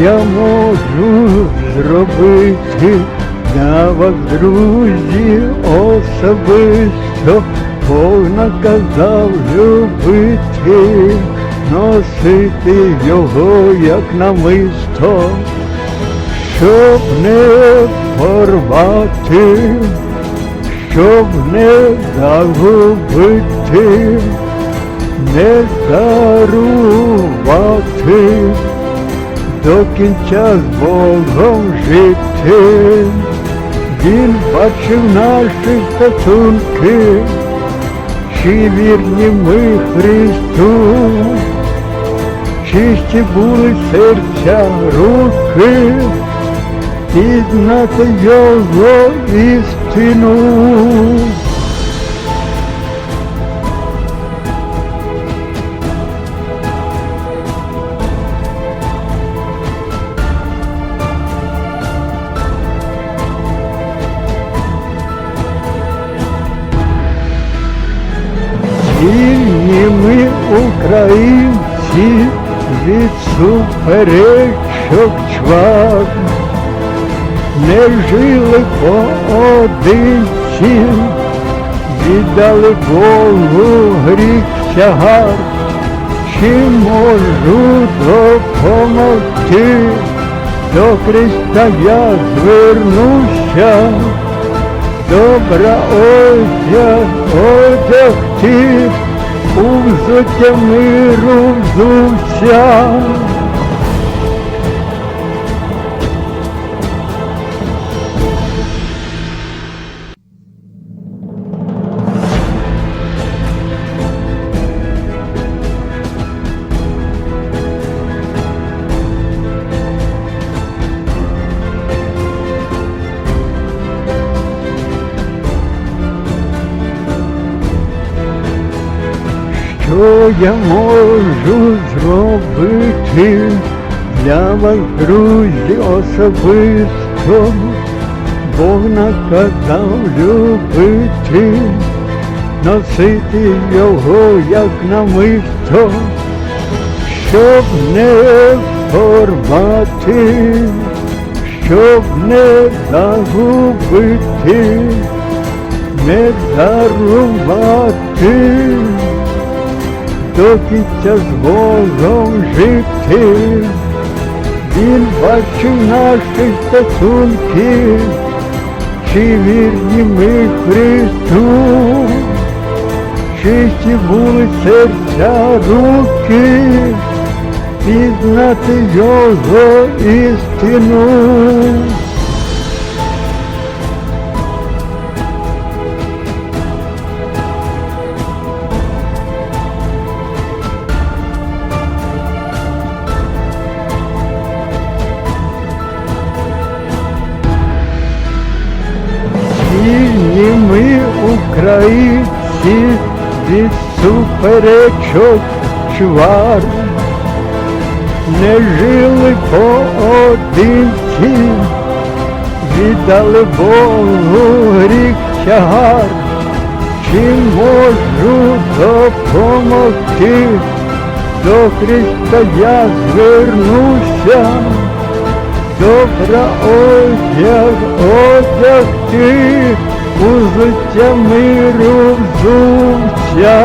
я можу зробити для вас, друзі, особисто, Бог наказав любити, носити його, як намисто, щоб не порвати, щоб не загубити, не дарувати до кінця з Богом жити. Він бачив наші стосунки, чи вірні ми Христу, чисті були серця руки, пізнати Його істину. Вільні ми, українці, від суперечок чвар, не жили поодинці, віддали Богу гріх тягар, чи можу допомогти, до Христа я звернуся добра одяг одягти, у взуття миру взувся. Що я можу зробити для вас, друзі, особисто? Бог наказав любити, носити його, як намисто, щоб не порвати, щоб не загубити, не дарувати кінця з Богом жити. Він бачив наші стосунки, чи вірні ми Христу, чисті були серця руки, пізнати Його істину. Українці, від суперечок чвар, не жили поодинці, віддали Богу гріх тягар, чи можу допомогти, до Христа я звернуся. Добра одяг одягти, у життя миру взуття.